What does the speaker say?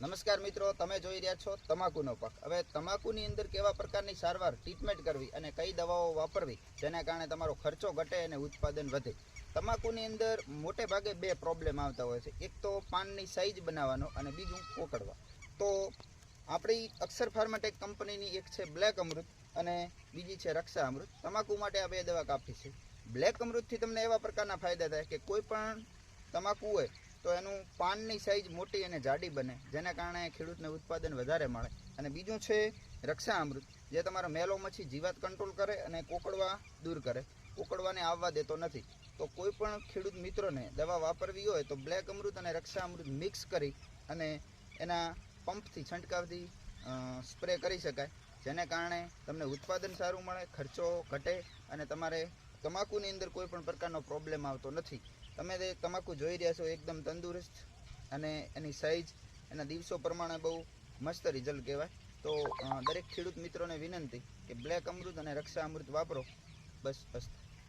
નમસ્કાર મિત્રો, તમે જોઈ રહ્યા છો તમાકુનો પાક. હવે તમાકુની અંદર કેવા પ્રકારની સારવાર ટ્રીટમેન્ટ કરવી અને કઈ દવાઓ વાપરવી, જેના કારણે તમારો ખર્ચો ઘટે અને ઉત્પાદન વધે? તમાકુની અંદર મોટે ભાગે બે પ્રોબ્લેમ આવતા હોય છે. એક તો પાનની સાઈઝ બનાવવાનો અને બીજું પોકડવા તો આપણી અક્ષર ફાર્માટેક કંપનીની એક છે બ્લેક અમૃત અને બીજી છે રક્ષા અમૃત. તમાકુ માટે આ બે દવા કાપી છે. બ્લેક અમૃતથી તમને એવા પ્રકારના ફાયદા થાય કે કોઈ પણ તમાકુ હોય તો એનું પાનની સાઈઝ મોટી અને જાડી બને, જેના કારણે ખેડૂતને ઉત્પાદન વધારે મળે. અને બીજું છે રક્ષા અમૃત જે તમારો મેલો મચ્છી જીવાત કંટ્રોલ કરે અને કોકડવા દૂર કરે. કોકડવાને આવવા દેતો નથી. તો કોઈ પણ ખેડૂત મિત્રોને દવા વાપરવી હોય તો બ્લેક અમૃત અને રક્ષા અમૃત મિક્સ કરી અને એના પંપથી છંટકાવથી સ્પ્રે કરી શકાય. જેને કારણે તમને ઉત્પાદન સારું મળે, ખર્ચો ઘટે અને તમારે તમાકુની અંદર કોઈ પણ પ્રકારનો પ્રોબ્લેમ આવતો નથી. તમે તે તમાકુ જોઈ રહ્યા છો, એકદમ તંદુરસ્ત અને એની સાઇઝ એના દિવસો પ્રમાણે બહુ મસ્ત રિઝલ્ટ કહેવાય. તો દરેક ખેડૂત મિત્રોને વિનંતી કે બ્લેક અમૃત અને રક્ષા અમૃત વાપરો. બસ બસ.